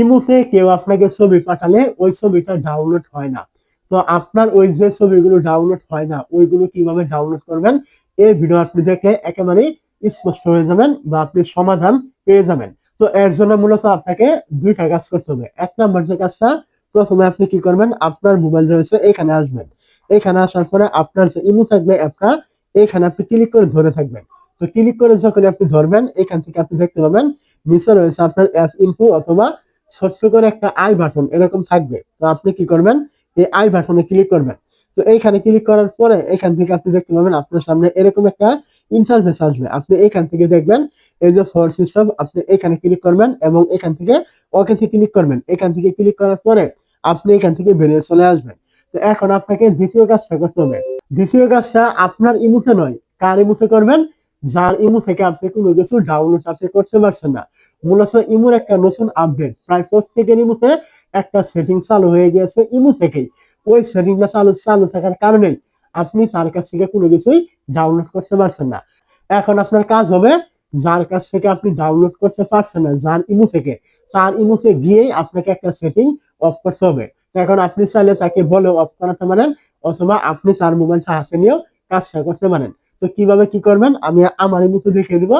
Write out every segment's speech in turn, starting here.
ইমুতে কেউ আপনাকে ছবি পাঠালে ওই ছবিটা ডাউনলোড হয় না। তো আপনার ওই যে ছবিগুলো ডাউনলোড হয় না, ওইগুলো কীভাবে ডাউনলোড করবেন? এই ভিডিও আপনি দেখে একেবারেই স্পষ্ট হয়ে যাবেন বা আপনি সমাধান পেয়ে যাবেন। তো এর জন্য মূলত আপনাকে দুইটা কাজ করতে হবে। এক নাম্বার যে কাজটা, প্রথমে আপনি কি করবেন? আপনার মোবাইল রয়েছে, এখানে আসবেন। এখানে আসার পরে আপনার যে ইমু থাকবে অ্যাপটা, এখানে আপনি ক্লিক করে ধরে থাকবেন। তো ক্লিক করে যখন আপনি ধরবেন, এখান থেকে আপনি দেখতে পাবেন, নিচে রয়েছে আপনার অ্যাপ ইনফো অথবা ছোট্ট করে একটা আই বাটন এরকম থাকবে। তো আপনি কি করবেন? এই আই বাটনে ক্লিক করবেন। তো এইখানে ক্লিক করার পরে এখান থেকে আপনি দেখতে পাবেন আপনার সামনে এরকম একটা ইন্টারফেস আসবে। আপনি এখান থেকে দেখবেন, এই যে ফোর সিস্টেম আপনি এখানে ক্লিক করবেন এবং এখান থেকে ওকে থেকে ক্লিক করবেন। এখান থেকে ক্লিক করার পরে আপনি এখান থেকে বেরিয়ে চলে আসবেন। তো এখন আপনাকে দ্বিতীয় কাজটা করতে হবে। দ্বিতীয় কাজটা আপনার ইমুতে নয়, কার ইমুতে করবেন? যার ইমু থেকে আপনি কোনো কিছু ডাউনলোড আপনি করতে পারছেন না। মূলত ইমুর একটা নতুন আপডেট প্রায় প্রত্যেকের ইমুতে একটা সেটিং চালু হয়ে গিয়েছে ইমু থেকেই। ওই সেটিংটা চালু চালু থাকার কারণেই আপনি তার কাছ থেকে কোনো কিছুই ডাউনলোড করতে পারছেন না। এখন আপনার কাজ হবে যার কাছ থেকে আপনি ডাউনলোড করতে পারছেন না, যার ইমু থেকে, তার ইমুতে গিয়েই আপনাকে একটা সেটিং অফ করতে হবে। এখন আপনি চাইলে তাকে বলে অফ করাতে পারেন, অথবা আপনি তার মোবাইলটা হাতে নিয়েও কাজটা করতে পারেন। তো কীভাবে কি করবেন? আমি আমার ইমুতে দেখিয়ে দিব।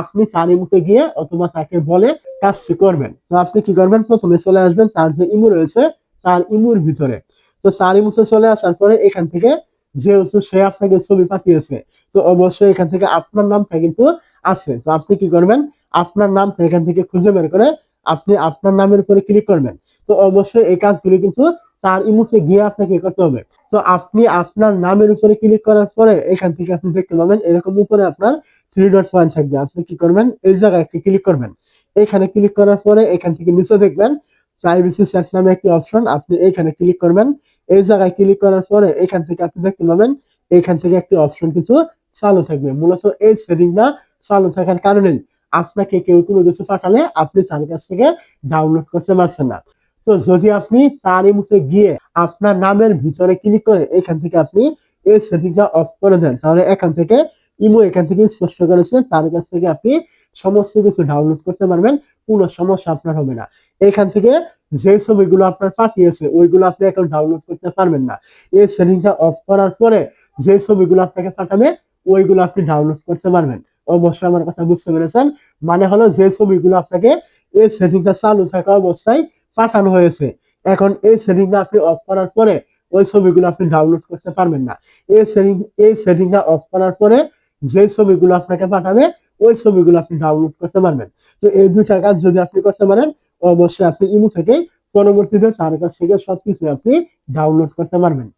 আপনি তার ইমুতে গিয়ে অথবা তাকে বলে কাজটি করবেন? তো আপনি কি করবেন? প্রথমে চলে আসবেন তার যে ইমু রয়েছে, তার ইমুর ভিতরে। তো তার ইমুতে চলে আসার পরে এখান থেকে যেহেতু সে আপনাকে ছবি পাঠিয়েছে, তো অবশ্যই এখান থেকে আপনার নামটা কিন্তু আছে। তো আপনি কি করবেন? আপনার নামটা এখান থেকে খুঁজে বের করে আপনি আপনার নামের উপরে ক্লিক করবেন। তো অবশ্যই এই কাজগুলি কিন্তু তার ইমুতে গিয়ে আপনাকে করতে হবে। তো আপনি আপনার নামের উপরে ক্লিক করার পরে এখান থেকে আপনি দেখতে পাবেন এরকম উপরে আপনার থ্রি ডট পয়েন্ট থাকবে। আপনি কি করবেন? এই জায়গায় একটি ক্লিক করবেন। এখানে ক্লিক করার পরে এখান থেকে নিচে দেখবেন প্রাইভেসি সেট নামে একটি অপশন আপনি এখানে ক্লিক করবেন। এই জায়গায় ক্লিক করার পরে এখান থেকে আপনি দেখতে পাবেন এখান থেকে একটি অপশন কিন্তু চালু থাকবে। মূলত এই সেটিংটা চালু থাকার কারণেই আপনাকে কেউ কোনো কিছু পাঠালে আপনি তার কাছ থেকে ডাউনলোড করতে পারছেন না। তো যদি আপনি তারই মুখে গিয়ে আপনার নামের ভিতরে ক্লিক করে এখান থেকে আপনি এই সেটিংটা অফ করে দেন, তাহলে এখান থেকে ইমো এখান থেকে স্পষ্ট করেছে তার কাছ থেকে আপনি সমস্ত কিছু ডাউনলোড করতে পারবেন, কোনো সমস্যা আপনার হবে না। এখান থেকে যে ছবিগুলো আপনার পাঠিয়েছে, ওইগুলো আপনি এখন ডাউনলোড করতে পারবেন না। এই সেটিংটা অফ করার পরে যে ছবিগুলো আপনাকে পাঠাবে, ওইগুলো আপনি ডাউনলোড করতে পারবেন। অবশ্যই আমার কথা বুঝতে পেরেছেন মানে হলো যে ছবিগুলো আপনাকে এই সেটিংটা চালু থাকা অবস্থায় পাঠানো হয়েছে। এখন এই সেটিংটা আপনি অফ করার পরে ওই ছবিগুলো আপনি ডাউনলোড করতে পারবেন না। এই সেটিং, এই সেটিংটা অফ করার পরে যে ছবিগুলো আপনাকে পাঠাবে, ওই ছবিগুলো আপনি ডাউনলোড করতে পারবেন। তো এই দুইটা কাজ যদি আপনি করতে পারেন, অবশ্যই আপনি ইমু থেকে পরবর্তীতে তার কাছ থেকে সবকিছু আপনি ডাউনলোড করতে পারবেন।